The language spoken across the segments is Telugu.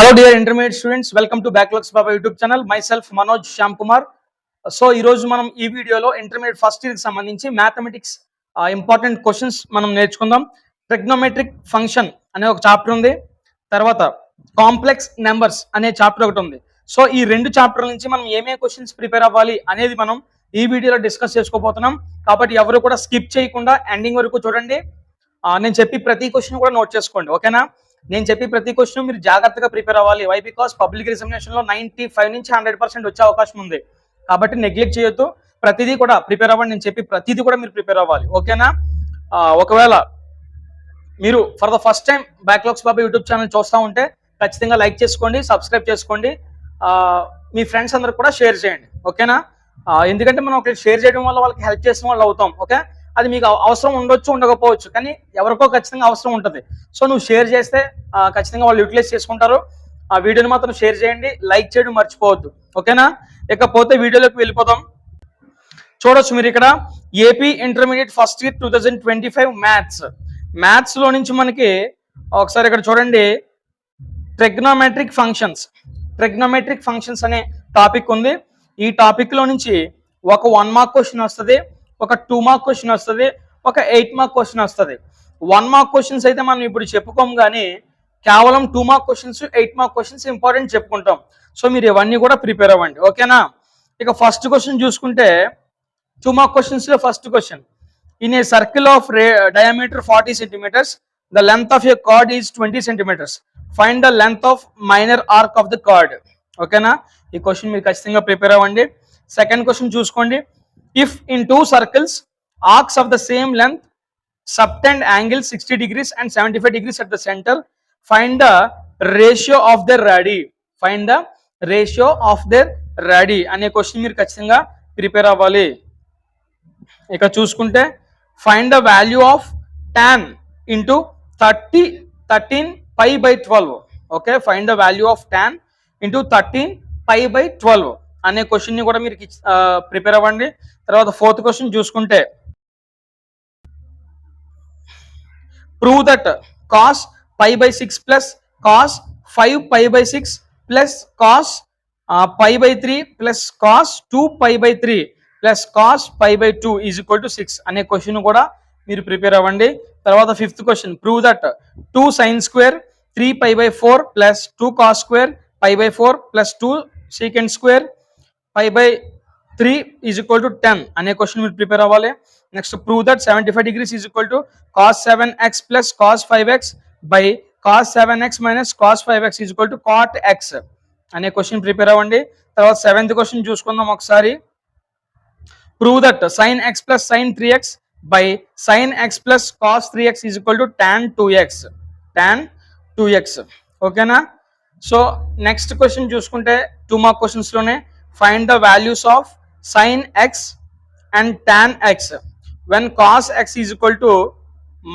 Hello dear intermediate students welcome to backlogs Baba YouTube channel myself Manoj Shyam Kumar so ఈ రోజు మనం ఈ వీడియోలో ఇంటర్మీడియట్ ఫస్ట్ ఇయర్కి సంబంధించి మ్యాథమెటిక్స్ ఇంపార్టెంట్ క్వశ్చన్స్ మనం నేర్చుకుందాం. ట్రిగ్నోమెట్రిక్ ఫంక్షన్ అనే ఒక చాప్టర్ ఉంది. తర్వాత కాంప్లెక్స్ నెంబర్స్ అనే చాప్టర్ ఒకటి ఉంది. సో ఈ రెండు చాప్టర్ల నుంచి మనం ఏమేమి క్వశ్చన్స్ ప్రిపేర్ అవ్వాలి అనేది మనం ఈ వీడియోలో డిస్కస్ చేసుకోబోతున్నాం. కాబట్టి ఎవరు కూడా స్కిప్ చేయకుండా ఎండింగ్ వరకు చూడండి. Uh, నేను చెప్పి ప్రతి క్వశ్చన్ కూడా నోట్ చేసుకోండి. ఓకేనా నేను చెప్పి ప్రతి క్వశ్చన్ మీరు జాగ్రత్తగా ప్రిపేర్ అవ్వాలి. వై బికాస్ పబ్లిక్ ఎగ్జామినేషన్లో నైన్టీ ఫైవ్ నుంచి హండ్రెడ్ పర్సెంట్ వచ్చే అవకాశం ఉంది. కాబట్టి నెగ్లెక్ట్ చేయొద్దు. ప్రతిదీ కూడా ప్రిపేర్ అవ్వండి. నేను చెప్పి ప్రతిదీ కూడా మీరు ప్రిపేర్ అవ్వాలి. ఓకేనా ఒకవేళ మీరు for the first time backlogs Baba YouTube channel చూస్తూ ఉంటే ఖచ్చితంగా లైక్ చేసుకోండి సబ్స్క్రైబ్ చేసుకోండి. మీ ఫ్రెండ్స్ అందరు కూడా షేర్ చేయండి. ఓకేనా ఎందుకంటే మనం ఒకటి షేర్ చేయడం వల్ల వాళ్ళకి హెల్ప్ చేసిన వాళ్ళు అవుతాం. ఓకే అది మీకు అవసరం ఉండొచ్చు ఉండకపోవచ్చు. కానీ ఎవరికో ఖచ్చితంగా అవసరం ఉంటుంది. సో నువ్వు షేర్ చేస్తే ఖచ్చితంగా వాళ్ళు యూటిలైజ్ చేసుకుంటారు. ఆ వీడియోని మాత్రం షేర్ చేయండి లైక్ చేయడం మర్చిపోవద్దు. ఓకేనా? ఇకపోతే వీడియోలోకి వెళ్ళిపోదాం. చూడొచ్చు మీరు ఇక్కడ AP intermediate first year two thousand twenty five maths. మ్యాథ్స్లో నుంచి మనకి ఒకసారి ఇక్కడ చూడండి. Trigonometric functions. ట్రెగ్నోమెట్రిక్ ఫంక్షన్స్ అనే టాపిక్ ఉంది. ఈ టాపిక్లో నుంచి ఒక వన్ మార్క్ క్వశ్చన్ వస్తుంది. ఒక టూ మార్క్ క్వశ్చన్ వస్తుంది ఒక ఎయిట్ మార్క్ క్వశ్చన్ వస్తుంది. వన్ మార్క్ క్వశ్చన్స్ అయితే మనం ఇప్పుడు చెప్పుకోం కానీ కేవలం two mark questions eight mark questions important చెప్పుకుంటాం. సో మీరు ఇవన్నీ కూడా ప్రిపేర్ అవ్వండి. ఓకేనా ఇక ఫస్ట్ క్వశ్చన్ చూసుకుంటే two mark క్వశ్చన్స్లో first question in a circle of diameter forty centimetres the length of a chord is twenty centimetres find the length of minor arc of the chord ఓకేనా ఈ క్వశ్చన్ మీరు ఖచ్చితంగా ప్రిపేర్ అవ్వండి. సెకండ్ క్వశ్చన్ చూసుకోండి. If in two circles arcs of the same length subtend sixty 60 degrees and 75 degrees at the center find the ratio of their radii find the ratio of their radii అనే క్వశ్చన్ మీరు ఖచ్చితంగా ప్రిపేర్ అవ్వాలి. ఇక చూసుకుంటే find the value of ten into thirty thirteen pi by twelve okay find the value of ten into thirteen pi by twelve అనే క్వశ్చన్ని కూడా మీరు ప్రిపేర్ అవ్వండి. తర్వాత ఫోర్త్ క్వశ్చన్ చూసుకుంటే. Prove that cos pi by six plus cos five pi by six plus cos five by three plus cos two pi by three plus cos five by two is equal to six అనే క్వశ్చన్ కూడా మీరు ప్రిపేర్ అవ్వండి. తర్వాత fifth question prove that two sine square three five by four plus two cos square five by four plus two secant square five by three is equal to ten అనే క్వశ్చన్ మీరు ప్రిపేర్ అవ్వాలి. Next prove that seventy five degrees is equal to cos seven x plus cos five x by cos seven x minus cos five x is equal to cot x అనే క్వశ్చన్ ప్రిపేర్ అవ్వండి. తర్వాత సెవెంత్ క్వశ్చన్ చూసుకుందాం ఒకసారి. Prove that sine x plus sine three x by sine x plus cos three x is equal to tan two x tan two x ఓకేనా సో నెక్స్ట్ క్వశ్చన్ చూసుకుంటే two mark క్వశ్చన్స్లోనే find the values of sine x and tan x when cos x is equal to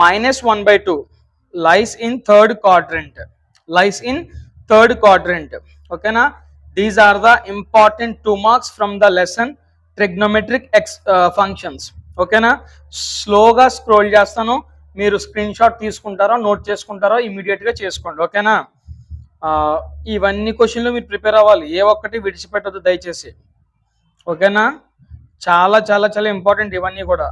minus one by two lies in third quadrant lies in third quadrant ఓకేనా these are the important two marks from the lesson trigonometric x functions ఓకేనా స్లోగా స్క్రోల్ చేస్తాను. మీరు స్క్రీన్ షాట్ తీసుకుంటారో నోట్ చేసుకుంటారో ఇమీడియట్ చేసుకోండి. ఓకేనా ఇవన్నీ క్వశ్చన్లు మీరు ప్రిపేర్ అవ్వాలి. ఏ ఒక్కటి విడిచిపెట్టద్దు దయచేసి. ఓకేనా? చాలా చాలా చాలా ఇంపార్టెంట్ ఇవన్నీ కూడా.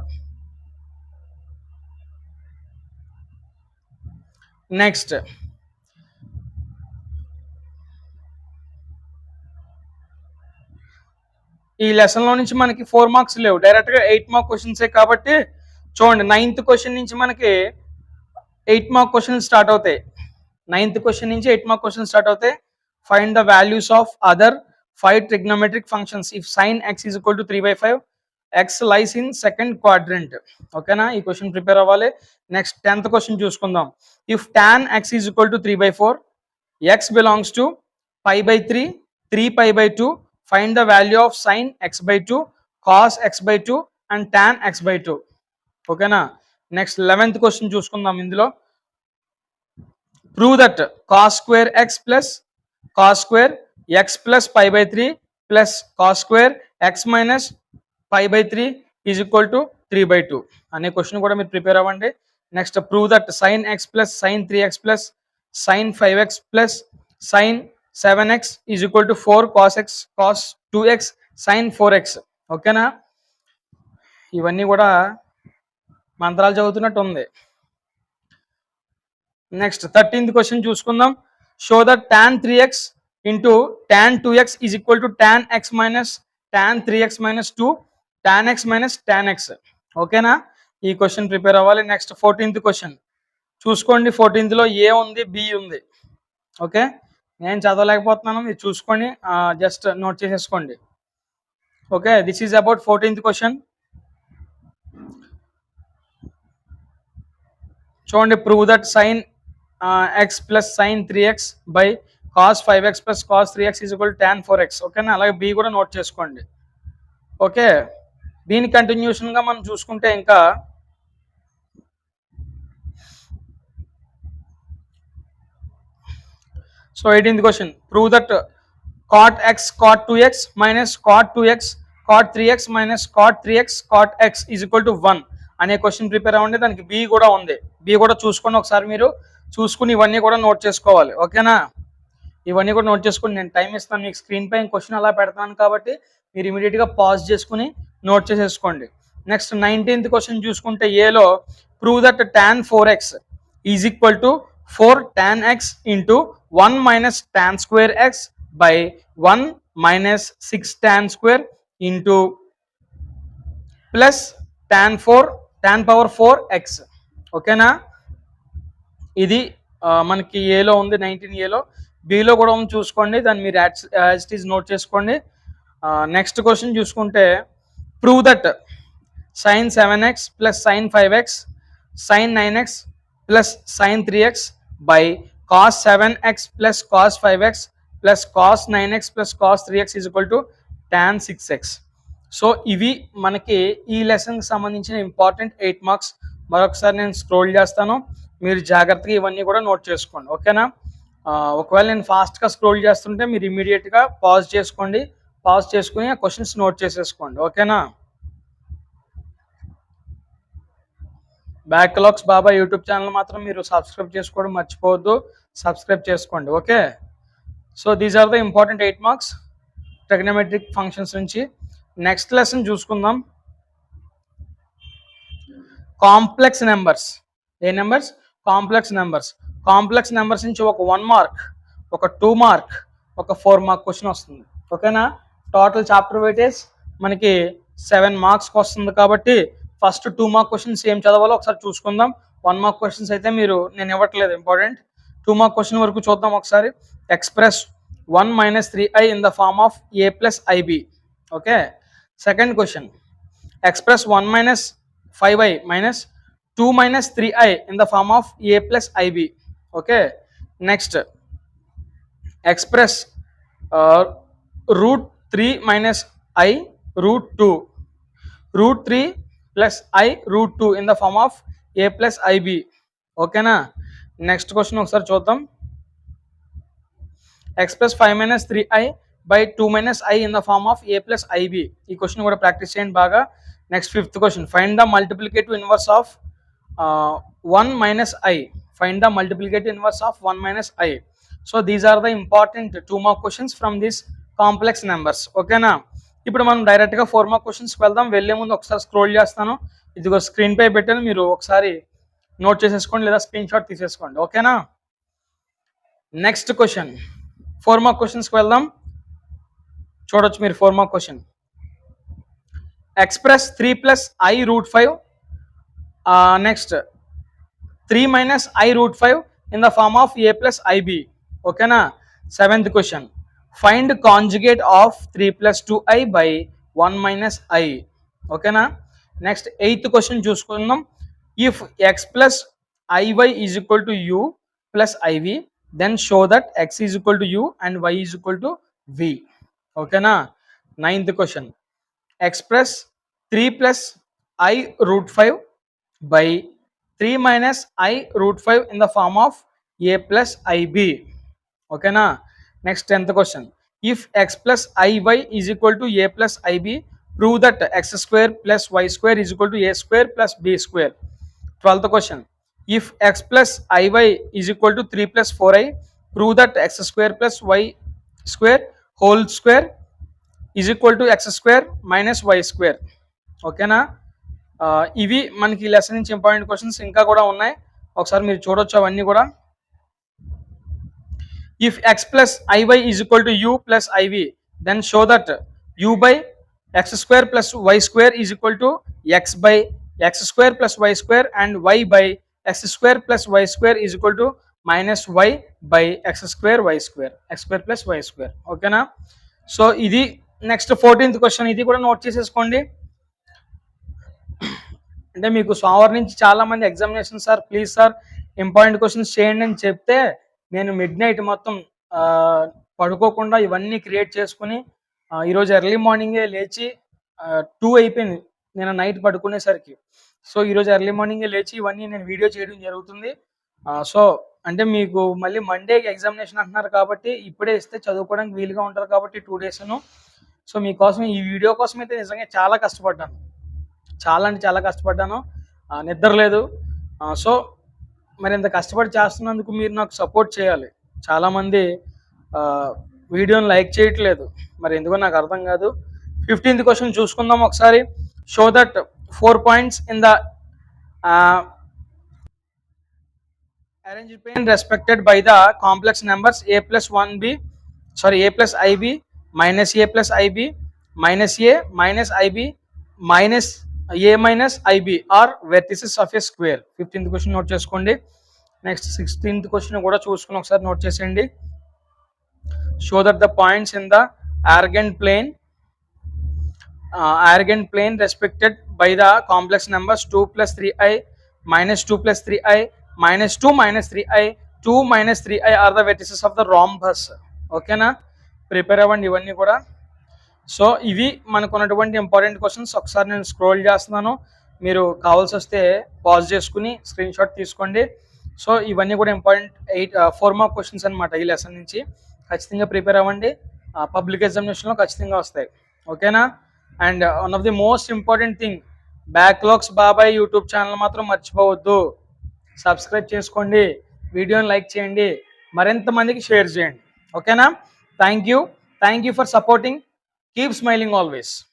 నెక్స్ట్ ఈ లెసన్లో నుంచి మనకి ఫోర్ మార్క్స్ లేవు. డైరెక్ట్గా ఎయిట్ మార్క్ క్వశ్చన్సే కాబట్టి చూడండి నైన్త్ క్వశ్చన్ నుంచి మనకి ఎయిట్ మార్క్ క్వశ్చన్ స్టార్ట్ అవుతాయి. నైన్త్ క్వశ్చన్ నుంచి ఎయిట్ మార్క్ క్వశ్చన్ స్టార్ట్ అవుతాయి. Find the values of other five trigonometric functions if sine x is equal to three by five x lies in second quadrant ఓకేనా ఈ క్వశ్చన్ ప్రిపేర్ అవ్వాలి. నెక్స్ట్ టెన్త్ క్వశ్చన్ చూసుకుందాం. If tan x is equal to three by four x belongs to five by three three pi by two find the value of sine x by two cos x by two and tan x by two ఓకేనా నెక్స్ట్ లెవెన్త్ క్వశ్చన్ చూసుకుందాం ఇందులో. Prove that cos square x plus cos square x plus pi by three plus cos square x minus pi by three is equal to three by two అనే క్వశ్చన్ కూడా మీరు ప్రిపేర్ అవ్వండి. Next prove that sine x plus sine three x plus sine five x plus sine seven x is equal to four cos x cos two x sine four x ఓకేనా ఇవన్నీ కూడా మంత్రాలు చదువుతున్నట్టు ఉంది. నెక్స్ట్ థర్టీన్త్ క్వశ్చన్ చూసుకుందాం. Show that tan three x into tan two x is equal to tan x minus tan three x minus two tan x minus tan x ఓకేనా ఈ క్వశ్చన్ ప్రిపేర్ అవ్వాలి. నెక్స్ట్ ఫోర్టీన్త్ క్వశ్చన్ చూసుకోండి ఫోర్టీన్త్లో ఏ ఉంది బి ఉంది. ఓకే నేను చదవలేకపోతున్నాను మీరు చూసుకొని జస్ట్ నోట్ చేసేసుకోండి. Okay this is about fourteenth question చూడండి prove that sine x plus sine three x by cos five x plus cos three x is equal ten tan four x ఓకేనా అలాగే బి కూడా నోట్ చేసుకోండి. ఓకే దీని కంటిన్యూషన్గా మనం చూసుకుంటే ఇంకా so eighteenth question prove that cot x cot two x minus cot two x cot three x minus cot three x cot x is equal to one అనే క్వశ్చన్ ప్రిపేర్ అవ్వండి. దానికి బి కూడా ఉంది. బి కూడా చూసుకొని ఒకసారి మీరు. చూసుకుని ఇవన్నీ కూడా నోట్ చేసుకోవాలి. ఓకేనా ఇవన్నీ కూడా నోట్ చేసుకుని నేను టైం ఇస్తాను. మీకు స్క్రీన్ పై క్వశ్చన్ అలా పెడతాను కాబట్టి మీరు ఇమీడియట్గా పాజ్ చేసుకుని నోట్ చేసేసుకోండి. నెక్స్ట్ నైన్టీన్త్ క్వశ్చన్ చూసుకుంటే ఏలో prove that tan four x is equal to four tan x into one minus tan square x by one minus six tan square into plus tan four tan power four x ఓకేనా ఇది మనకి ఏలో ఉంది నైన్టీన్ ఏలో బిలో కూడా ఉంది చూసుకోండి. దాన్ని మీరు యాజ్ ఈజ్ నోట్ చేసుకోండి. నెక్స్ట్ క్వశ్చన్ చూసుకుంటే prove that sine seven x plus sine five x sine nine x plus sine three x by cos seven x plus cos five x plus cos nine x plus cos three x is equal to tan six x so ఇవి మనకి ఈ లెసన్కి సంబంధించిన ఇంపార్టెంట్ ఎయిట్ మార్క్స్ మరొకసారి నేను స్క్రోల్ చేస్తాను. మీరు జాగ్రత్తగా ఇవన్నీ కూడా నోట్ చేసుకోండి. ఓకేనా? ఒకవేళ నేను ఫాస్ట్గా స్క్రోల్ చేస్తుంటే మీరు ఇమీడియట్గా పాజ్ చేసుకోండి. పాజ్ చేసుకుని ఆ క్వశ్చన్స్ నోట్ చేసేసుకోండి. ఓకేనా? బ్యాక్లాగ్స్ బాబా యూట్యూబ్ ఛానల్ మాత్రం మీరు సబ్స్క్రైబ్ చేసుకోవడం మర్చిపోవద్దు. సబ్స్క్రైబ్ చేసుకోండి. Okay? So these are the important eight marks trigonometric functions నుంచి. నెక్స్ట్ లెసన్ చూసుకుందాం. Complex numbers a numbers complex numbers. Complex numbers నుంచి ఒక వన్ మార్క్ ఒక టూ మార్క్ ఒక ఫోర్ మార్క్ క్వశ్చన్ వస్తుంది. ఓకేనా టోటల్ చాప్టర్ వెయిటేజ్ మనకి సెవెన్ మార్క్స్కి వస్తుంది కాబట్టి ఫస్ట్ టూ మార్క్ క్వశ్చన్స్ ఏం చదవాలో ఒకసారి చూసుకుందాం. వన్ మార్క్ క్వశ్చన్స్ అయితే మీరు నేను ఇవ్వట్లేదు ఇంపార్టెంట్ టూ మార్క్ క్వశ్చన్ వరకు చూద్దాం ఒకసారి. Express one minus three i in the form of a plus i b okay second question express one minus five i minus 2 minus 3i in the form of a plus ib okay next express uh, root 3 minus i root 2 root 3 plus i root 2 in the form of a plus ib ఓకేనా నెక్స్ట్ క్వశ్చన్ ఒకసారి చూద్దాం express five minus three i by two minus i in the form of a plus i b ఈ క్వశ్చన్ కూడా ప్రాక్టీస్ చేయండి బాగా next fifth question find the multiplicative inverse of one minus i find the multiplicative inverse of one minus i so these are the important two mark questions from this complex numbers ఓకేనా ఇప్పుడు మనం డైరెక్ట్గా ఫోర్ మార్క్ క్వశ్చన్స్కి వెళ్దాం. వెళ్ళే ముందు ఒకసారి స్క్రోల్ చేస్తాను. ఇదిగో స్క్రీన్ పై పెట్టాను. మీరు ఒకసారి నోట్ చేసేసుకోండి లేదా స్క్రీన్ షాట్ తీసేసుకోండి. ఓకేనా నెక్స్ట్ క్వశ్చన్ ఫోర్ మార్క్ క్వశ్చన్స్కి వెళ్దాం. చూడొచ్చు మీరు four mark question express three plus i root five next three minus i root five in the form of a plus i b ఓకేనా seventh question find conjugate of three plus two i by one minus i ఓకేనా నెక్స్ట్ ఎయిత్ క్వశ్చన్ చూసుకుందాం. If x plus i y is equal to u plus i v then show that x is equal to u and y is equal to v ఓకేనా ninth question x plus three plus i root five by 3 minus i root 5 in the form of a plus ib okay na next 10th question if x plus iy is equal to a plus ib prove that x square plus y square is equal to a square plus b square 12th question if x plus iy is equal to 3 plus 4i prove that x square plus y square whole square is equal to x square minus y square okay na ఇవి మనకి లెసన్ నుంచి ఇంపార్టెంట్ క్వశ్చన్స్ ఇంకా కూడా ఉన్నాయి. ఒకసారి మీరు చూడొచ్చు అవన్నీ కూడా. If x plus i y is equal to u plus i v then show that u by x square plus y square is equal to x by x square plus y square and y by x square plus y square is equal to minus y by x square y square x square plus y square ఓకేనా సో ఇది నెక్స్ట్ ఫోర్టీన్త్ క్వశ్చన్ ఇది కూడా నోట్ చేసేసుకోండి. అంటే మీకు సోమవారం నుంచి చాలా మంది examination sir please sir important questions చేయండి అని చెప్తే నేను మిడ్ నైట్ మొత్తం పడుకోకుండా ఇవన్నీ క్రియేట్ చేసుకుని ఈరోజు ఎర్లీ మార్నింగే లేచి టూ అయిపోయింది. నేను నైట్ పడుకునేసరికి. సో ఈరోజు ఎర్లీ మార్నింగే లేచి ఇవన్నీ నేను వీడియో చేయడం జరుగుతుంది. సో అంటే మీకు మళ్ళీ మండే ఎగ్జామినేషన్ అంటున్నారు కాబట్టి ఇప్పుడే ఇస్తే చదువుకోవడానికి వీలుగా ఉంటారు కాబట్టి టూ డేస్ను సో మీకోసం ఈ వీడియో కోసం అయితే నిజంగా చాలా కష్టపడ్డాను. చాలా అంటే చాలా కష్టపడ్డాను. నిద్ర లేదు. సో మరి ఇంత కష్టపడి చేస్తున్నందుకు మీరు నాకు సపోర్ట్ చేయాలి. చాలామంది వీడియోని లైక్ చేయట్లేదు. మరి ఎందుకో నాకు అర్థం కాదు. ఫిఫ్టీన్త్ క్వశ్చన్ చూసుకుందాం ఒకసారి. Show that four points in the arrangement respected by the complex numbers a plus one b sorry a plus i b minus a plus i b minus a minus i b minus a minus i b are vertices of a square fifteenth question note చేసుకోండి. నెక్స్ట్ సిక్స్టీన్త్ క్వశ్చన్ కూడా చూసుకుని ఒకసారి నోట్ చేసేయండి. Show that the points in the Argand plane Argand plane respected by the complex numbers two plus three i minus two plus three i minus two minus three i two minus three i are the vertices of the rhombus ఓకేనా ప్రిపేర్ అవ్వండి ఇవన్నీ కూడా. సో ఇవి మనకు ఉన్నటువంటి ఇంపార్టెంట్ క్వశ్చన్స్. ఒకసారి నేను స్క్రోల్ చేస్తున్నాను. మీరు కావాల్సి వస్తే పాజ్ చేసుకుని స్క్రీన్ షాట్ తీసుకోండి. సో ఇవన్నీ కూడా important eight four mark questions అనమాట ఈ లెసన్ నుంచి. ఖచ్చితంగా ప్రిపేర్ అవ్వండి. పబ్లిక్ ఎగ్జామినేషన్లో ఖచ్చితంగా వస్తాయి. ఓకేనా? And one of the most important thing backlogs Babai YouTube channel మాత్రం మర్చిపోవద్దు. సబ్స్క్రైబ్ చేసుకోండి. వీడియోని లైక్ చేయండి. మరింత మందికి షేర్ చేయండి. ఓకేనా? Thank you. Thank you for supporting. keep smiling always.